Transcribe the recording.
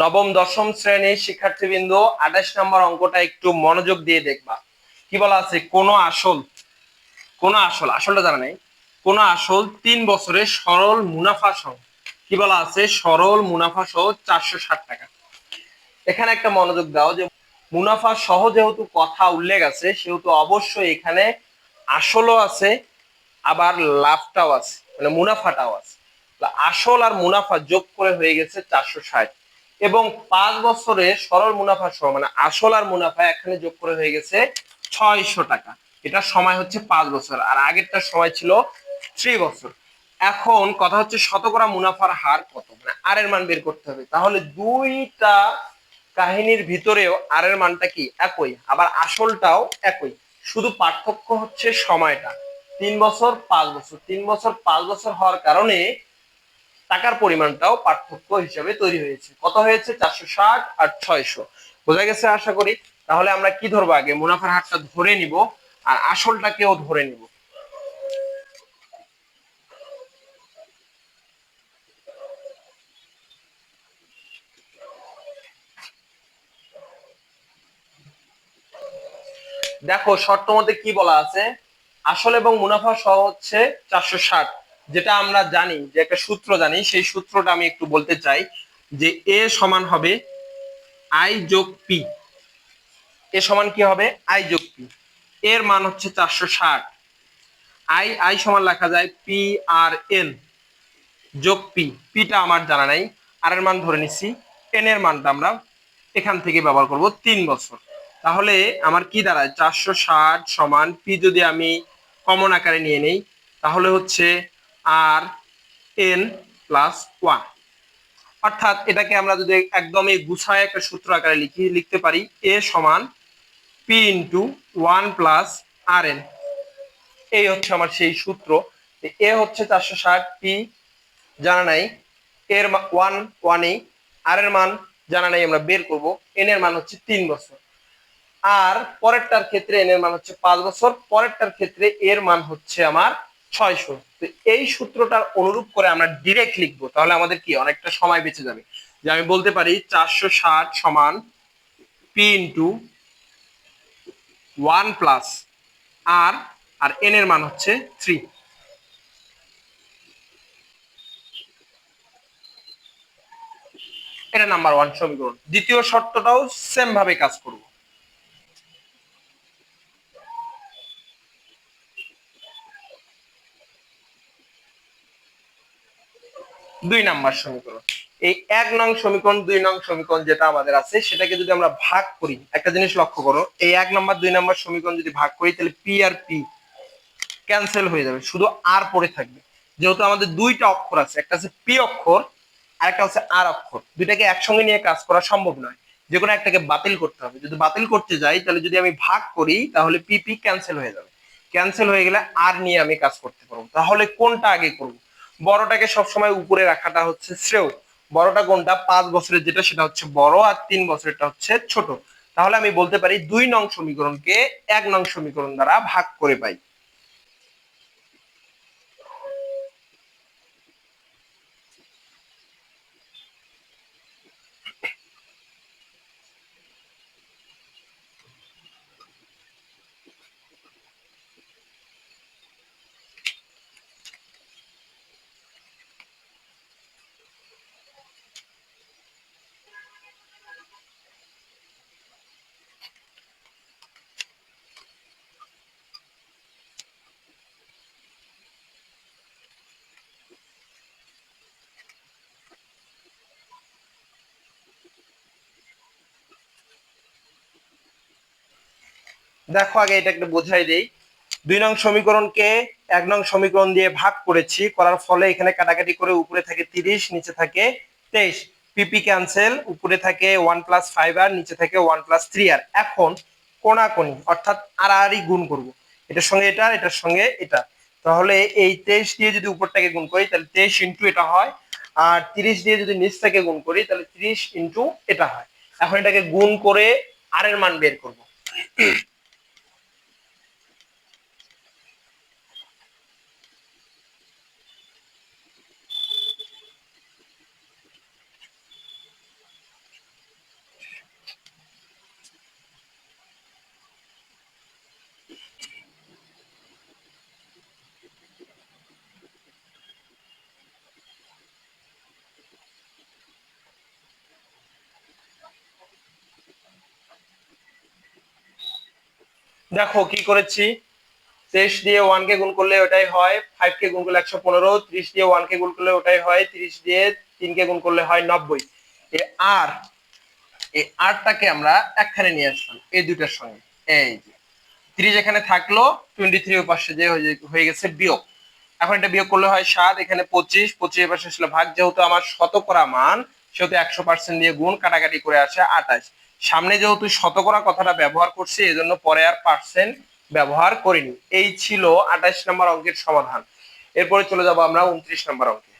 নবম, দশম শ্রেণির শিক্ষার্থীবৃন্দ, আঠাশ নম্বর অঙ্কটা একটু মনোযোগ দিয়ে দেখবা। কি বলা আছে? কোন আসল কোন আসল, আসলটা জানা নেই। কোন আসল তিন বছরের সরল মুনাফা সহ, কি বলা আছে? সরল মুনাফা সহ চারশো ষাট টাকা। এখানে একটা মনোযোগ দাও যে মুনাফা সহ যেহেতু কথা উল্লেখ আছে, সেহেতু অবশ্যই এখানে আসলও আছে, আবার লাভটাও আছে মানে মুনাফাটাও আছে। আসল আর মুনাফা যোগ করে হয়ে গেছে চারশো ষাট। এবং পাঁচ বছরে সরল মুনাফা সহ মানে আসল আর মুনাফা এখানে যোগ করে হয়ে গেছে ছয়শো টাকা। এটা সময় হচ্ছে পাঁচ বছর, আর আগেরটা সময় ছিল থ্রি বছর। এখন কথা হচ্ছে শতকরা মুনাফার হার কত? মানে আর এর মান বের করতে হবে। তাহলে দুইটা কাহিনীর ভিতরেও আর এর মানটা কি? একই, আবার আসলটাও একই। শুধু পার্থক্য হচ্ছে সময়টা। তিন বছর, পাঁচ বছর। তিন বছর, পাঁচ বছর হওয়ার কারণে টাকার পরিমাণটাও পার্থক্য হিসাবে তৈরি হয়েছে। কত হয়েছে? চারশো ষাট আর ছয়শো। বোঝা গেছে আশা করি? তাহলে আমরা কি ধরবো আগে? মুনাফার হারটা ধরে নিব আর আসলটাকেও ধরে নিব। দেখো, শর্ত মধ্যে কি বলা আছে? আসল এবং মুনাফা সহ হচ্ছে চারশো ষাট। যেটা আমরা জানি, যে একটা সূত্র জানি, সেই সূত্রটা আমি একটু বলতে চাই যে এ সমান হবে আই যোগ পি। এ সমান কি হবে? আই যোগ পি। এর মান হচ্ছে চারশো ষাট। আই আই সমান লেখা যায় পি আর এন যোগ পি। পিটা আমার জানা নাই। আর এর মান ধরে নিচ্ছি। এন এর মানটা আমরা এখান থেকে ব্যবহার করব তিন বছর। তাহলে আমার কি দাঁড়ায়? চারশো ষাট সমান পি যদি আমি কমন আকারে নিয়ে নেই, তাহলে হচ্ছে আর এন প্লাস ওয়ান অর্থাৎ এটাকে আমরা যদি একদমই গুছায় একটা সূত্র আকারে লিখি, লিখতে পারি এ সমান P into one plus R N এই হচ্ছে আমার সেই সূত্র। এ হচ্ছে চারশো ষাট পি জানা নাই, এর ওয়ান ওয়ানই আর এর মান জানা নাই, আমরা বের করব। এন এর মান হচ্ছে তিন বছর। আর পরেরটার ক্ষেত্রে এন এর মান হচ্ছে পাঁচ বছর। পরেরটার ক্ষেত্রে এর মান হচ্ছে আমার ছয়শো। তো এই সূত্রটার অনুরূপ করে আমরা ডিরেক্ট লিখব, তাহলে আমাদের কি, অনেকটা সময় বেঁচে যাবে। যে আমি বলতে পারি চারশো ষাট সমান P into one plus R R N এর মান হচ্ছে থ্রি এটা নাম্বার ওয়ান সমীকরণ। দ্বিতীয় শর্তটাও সেম ভাবে কাজ করব। দুই নাম্বার সমীকরণ। এই এক নং সমীকরণ, দুই নং সমীকরণ যেটা আমাদের আছে, সেটাকে যদি আমরা ভাগ করি, একটা জিনিস লক্ষ্য করো, এই এক নাম্বার, দুই নাম্বার সমীকরণ যদি ভাগ করি, তাহলে পি আর পি ক্যান্সেল হয়ে যাবে, শুধু আর পড়ে থাকবে। যেহেতু আমাদের দুইটা অক্ষর আছে, একটা আছে পি অক্ষর, আর একটা হচ্ছে আর অক্ষর। দুইটাকে একসঙ্গে নিয়ে কাজ করা সম্ভব নয়। যে কোনো একটাকে বাতিল করতে হবে। যদি বাতিল করতে যাই, তাহলে যদি আমি ভাগ করি, তাহলে পি পি ক্যান্সেল হয়ে যাবে। ক্যান্সেল হয়ে গেলে আর নিয়ে আমি কাজ করতে পারব। তাহলে কোনটা আগে করব? বড়টাকে সবসময় উপরে রাখাটা হচ্ছে শ্রেয়। বড়টা কোনটা? পাঁচ বছরের যেটা, সেটা হচ্ছে বড় আর তিন বছরেরটা হচ্ছে ছোট। তাহলে আমি বলতে পারি দুই নং সমীকরণকে এক নং সমীকরণ দ্বারা ভাগ করে পাই। দেখো আগে এটা একটু বোঝাই দেই। দুই নং সমীকরণকে এক নং সমীকরণ দিয়ে ভাগ করেছি, করার ফলে এখানে কাটাকাটি করে উপরে থাকে তিরিশ, নিচে থাকে তেইশ। পিপি ক্যান্সেল উপরে থাকে ওয়ান প্লাস ফাইভ আর নিচে থাকে ওয়ান প্লাস থ্রি আর এখন কোনাকোনি, অর্থাৎ আর আরই গুণ করব। এটার সঙ্গে এটা, এটার সঙ্গে এটা। তাহলে এই তেইশ দিয়ে যদি উপরটাকে গুণ করি, তাহলে তেইশ ইন্টু এটা হয়। আর তিরিশ দিয়ে যদি নিচটাকে গুণ করি, তাহলে তিরিশ ইন্টু এটা হয়। এখন এটাকে গুণ করে আর এর মান বের করব। দেখো কি করেছি? তেইশ দিয়ে ওয়ান কে গুণ করলে ওটাই হয় ফাইভ কে গুণ করলে একশো পনেরো, ত্রিশ দিয়ে ওয়ান কে গুণ করলে ওটাই হয় তিরিশ দিয়ে তিন কে গুণ করলে হয় নব্বই। এ আর এই আরটাকে আমরা একখানে নিয়ে আসলাম, এই দুইটার সঙ্গে। এই যে, তিরিশ এখানে থাকল টোয়েন্টি থ্রি পাশে যে হয়ে হয়ে গেছে বিয়োগ। এখন এটা বিয়োগ করলে হয় সাত, এখানে পঁচিশ পঁচিশ পাশে আসলে ভাগ, যেহেতু আমার শতকরা মান, সেহেতু একশো পার্সেন্ট দিয়ে গুণ, কাটাকাটি করে আসে আঠাশ। সামনে যেহেতু শতকরা কথাটা ব্যবহার করছি এই জন্য পরে আর পার্সেন্ট ব্যবহার করিনি। এই ছিল আঠাশ নম্বর অঙ্কের সমাধান। এরপরে চলে যাব আমরা উনত্রিশ নম্বর অঙ্কে।